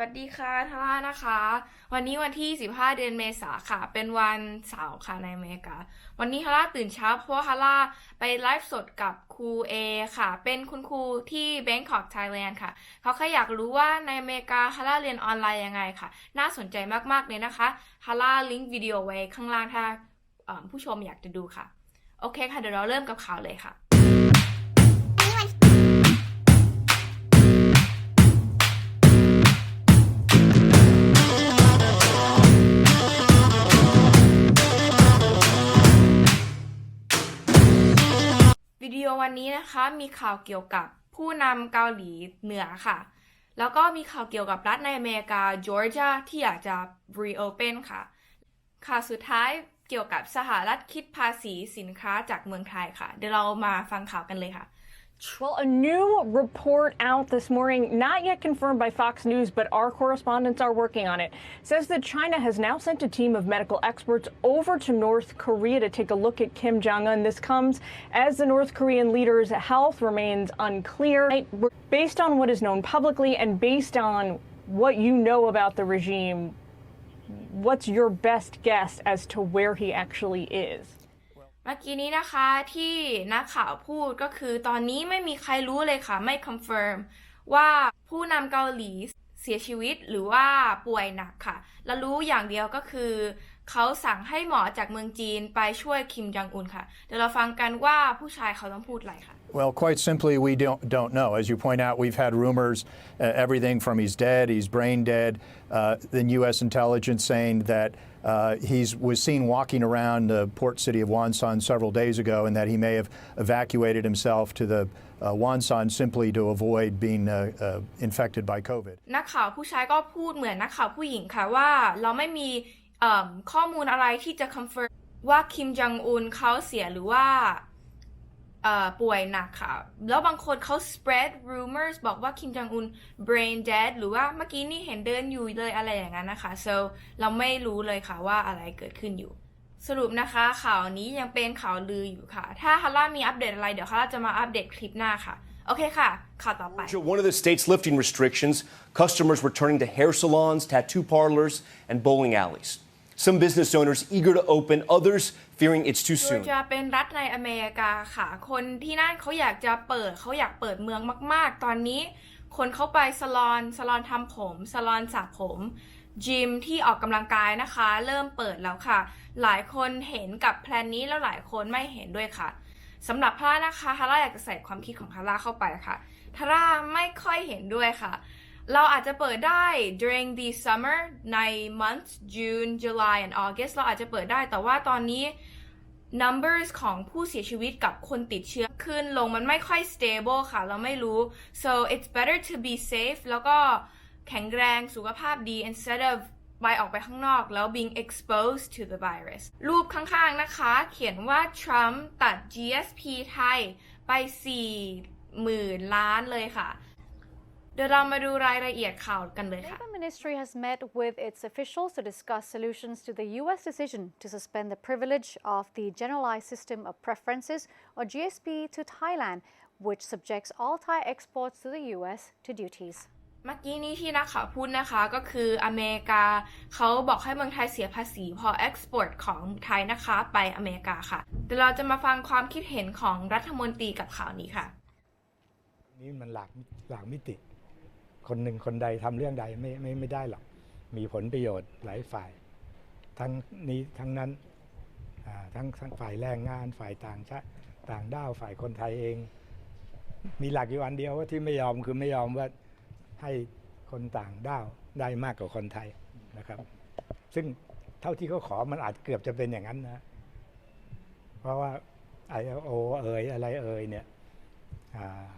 วัสดีค่ะทาร่านะคะ วันนี้วันที่ 15 เดือนเมษาค่ะ เป็นวันเสาร์ค่ะในอเมริกา วันนี้ทาร่าตื่นเช้าเพราะว่าทาร่าไปไลฟ์สดกับครูเอค่ะ เป็นคุณครูที่ Bangkok Thailand ค่ะ เขาแค่อยากรู้ว่าในอเมริกาทาร่าเรียนออนไลน์ยังไงค่ะ น่าสนใจมากๆเลยนะคะทาร่าลิงก์วิดีโอไว้ข้างล่างถ้าผู้ชมอยากจะดูค่ะ โอเคค่ะ เดี๋ยวเราเริ่มกับข่าวเลยค่ะ วันนี้นะคะมีข่าวเกี่ยวกับผู้นำเกาหลีเหนือค่ะ แล้วก็มีข่าวเกี่ยวกับรัฐในอเมริกาจอร์เจียที่อยากจะ reopen ค่ะ ข่าวสุดท้ายเกี่ยวกับสหรัฐคิดภาษีสินค้าจากเมืองไทยค่ะ เดี๋ยวเรามาฟังข่าวกันเลยค่ะ Well, a new report out this morning, not yet confirmed by Fox News, but our correspondents are working on it, says that China has now sent a team of medical experts over to North Korea to take a look at Kim Jong un. This comes as the North Korean leader's health remains unclear. Based on what is known publicly and based on what you know about the regime, what's your best guess as to where he actually is? เมื่อกี้นี้นะคะที่นักข่าวพูดก็คือตอนนี้ไม่มีใครรู้เลยค่ะ ไม่คอนเฟิร์มว่าผู้นำเกาหลีเสียชีวิตหรือว่าป่วยหนักค่ะ และรู้อย่างเดียวก็คือ เขาสั่งให้หมอจากเมืองจีนไปช่วยคิมจองอุนค่ะ เดี๋ยวเราฟังกันว่าผู้ชายเขาต้องพูดอะไรค่ะ Well, quite simply, we don't, don't know. As you point out, we've had rumors, uh, everything from he's dead, he's brain dead, uh, then U.S. intelligence saying that uh, he was seen walking around the port city of Wonsan several days ago and that he may have evacuated himself to the uh, Wonsan simply to avoid being uh, uh, infected by COVID. นักข่าวผู้ชายก็พูดเหมือนนักข่าวผู้หญิงค่ะว่าเราไม่มีเอิ่มข้อมูลอะไรที่จะคอนเฟิร์มว่าคิมจองอุนเขาเสียหรือว่าเอ่อ ป่วยหนักค่ะ แล้วบางคนเขา spread rumors บอกว่าคิมจองอุน brain dead หรือว่าเมื่อกี้นี่เห็นเดินอยู่เลยอะไรอย่างนั้นนะคะ so เราไม่รู้เลยค่ะว่าอะไรเกิดขึ้นอยู่สรุปนะคะข่าวนี้ยังเป็นข่าวลืออยู่ค่ะ ถ้าฮาร่ามีอัปเดตอะไร เดี๋ยวฮาร่าจะมาอัปเดตคลิปหน้าค่ะ โอเคค่ะ ข่าวต่อไป One of the states lifting restrictions, customers returning to hair salons, tattoo parlors, and bowling alleys. Some business owners eager to open, others fearing it's too จอ soon. ร์เจียเป็นรัฐในอเมริกาค่ะ คนที่นั่นเขาอยากจะเปิดเขาอยากเปิดเมืองมาก ๆ ตอนนี้ คนเข้าไปสลอนสลอนทำผมสลอนสระผมจิมที่ออกกำลังกายนะคะ เริ่มเปิดแล้วค่ะ หลายคนเห็นกับแพลนนี้แล้วหลายคนไม่เห็นด้วยค่ะสำหรับพาร่านะคะทาร่าอยากจะใส่ความคิดของทาร่าเข้าไปค่ะทาร่าไม่ค่อยเห็นด้วยค่ะ เราอาจจะเปิดได้ during the summer ใน months June July and August เราอาจจะเปิดได้แต่ว่าตอนนี้ numbers ของผู้เสียชีวิตกับคนติดเชื้อขึ้นลงมันไม่ค่อย stable ค่ะ เราไม่รู้ so it's better to be safe แล้วก็แข็งแรงสุขภาพดี instead of ไปออกไปข้างนอกแล้ว being exposed to the virus รูปข้างๆนะคะ เขียนว่า Trump ตัด GSP ไทยไป 4 หมื่นล้านเลยค่ะ ดี๋ยวเรามาดูรายละเอียดข่าวกันเลยค่ะ Labor Ministry has met with its officials to discuss solutions to the U.S. decision to suspend the privilege of the Generalized System of Preferences, or GSP, to Thailand, which subjects all Thai exports to the U.S. to duties. เมื่อกี้นี้ที่นักข่าวพูดนะคะก็คืออเมริกาเขาบอกให้เมืองไทยเสียภาษี พอ export ของไทยนะคะไปอเมริกาค่ะเดี๋ยวเราจะมาฟังความคิดเห็นของรัฐมนตรีกับข่าวนี้ค่ะ นี่มันหลากหลากมิติ คนหนึ่งคนใดทำเรื่องใดไม่ไม่ไม่ได้หรอก มีผลประโยชน์หลายฝ่าย ทั้งนี้ทั้งนั้นทั้งทั้งฝ่ายแรงงานฝ่ายต่างชาติต่างด้าวฝ่ายคนไทยเอง มีหลักอยู่อันเดียวว่าที่ไม่ยอมคือไม่ยอมว่าให้คนต่างด้าวได้มากกว่าคนไทยนะครับ ซึ่งเท่าที่เขาขอมันอาจเกือบจะเป็นอย่างนั้นนะ เพราะว่า ILO เอ่ยอะไรเอ่ยเนี่ย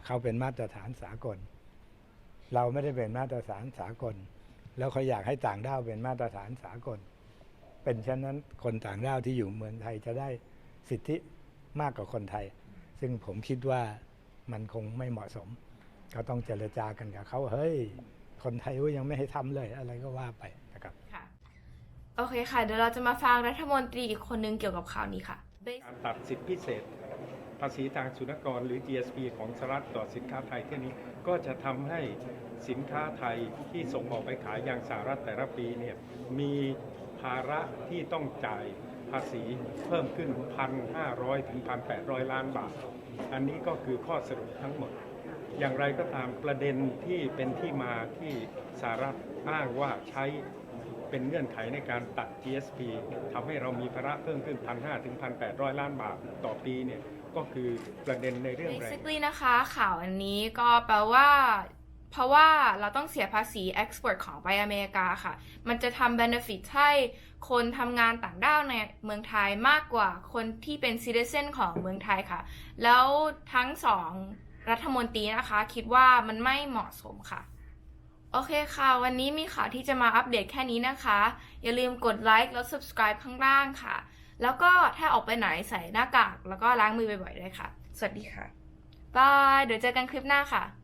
เขาเป็นมาตรฐานสากล เราไม่ได้เป็นมาตรฐานสากล แล้วเขาอยากให้ต่างด้าวเป็นมาตรฐานสากล เป็นเช่นนั้นคนต่างด้าวที่อยู่เมืองไทยจะได้สิทธิมากกว่าคนไทย ซึ่งผมคิดว่ามันคงไม่เหมาะสม ก็ต้องเจรจากันกับเขาเฮ้ย คนไทยก็ยังไม่ให้ทำเลยอะไรก็ว่าไปนะครับค่ะโอเคค่ะ เดี๋ยวเราจะมาฟังรัฐมนตรีอีกคนนึงเกี่ยวกับข่าวนี้ค่ะการตัดสิทธิพิเศษ ภาษีทางศุลกากรหรือ GSP ของสหรัฐต่อสินค้าไทยเที่ยวนี้ ก็จะทำให้สินค้าไทยที่ส่งออกไปขายอย่างสหรัฐแต่ละปีเนี่ยมีภาระที่ต้องจ่ายภาษีเพิ่มขึ้น 1,500 ถึง 1,800 ล้านบาท อันนี้ก็คือข้อสรุปทั้งหมด อย่างไรก็ตามประเด็นที่เป็นที่มาที่สหรัฐอ้างว่าใช้เป็นเงื่อนไขในการตัด GSP ทำให้เรามีภาระเพิ่มขึ้น 1,500 ถึง 1,800 ล้านบาทต่อปีเนี่ย ก็คือประเด็นในเรื่องแรง basically นะคะ ข่าวอันนี้ก็แปลว่า เพราะว่าเราต้องเสียภาษี export ของไปอเมริกาค่ะ มันจะทำ benefit ให้คนทำงานต่างด้าวในเมืองไทยมากกว่าคนที่เป็น citizen ของเมืองไทยค่ะ แล้วทั้งสองรัฐมนตรีนะคะ คิดว่ามันไม่เหมาะสมค่ะ โอเคค่ะ วันนี้มีข่าวที่จะมาอัปเดตแค่นี้นะคะ อย่าลืมกดไลค์แล้ว subscribe ข้างล่างค่ะ แล้วก็ถ้าออกไปไหนใส่หน้ากาก แล้วก็ล้างมือบ่อยๆด้วยค่ะ สวัสดีค่ะบาย เดี๋ยวเจอกันคลิปหน้าค่ะ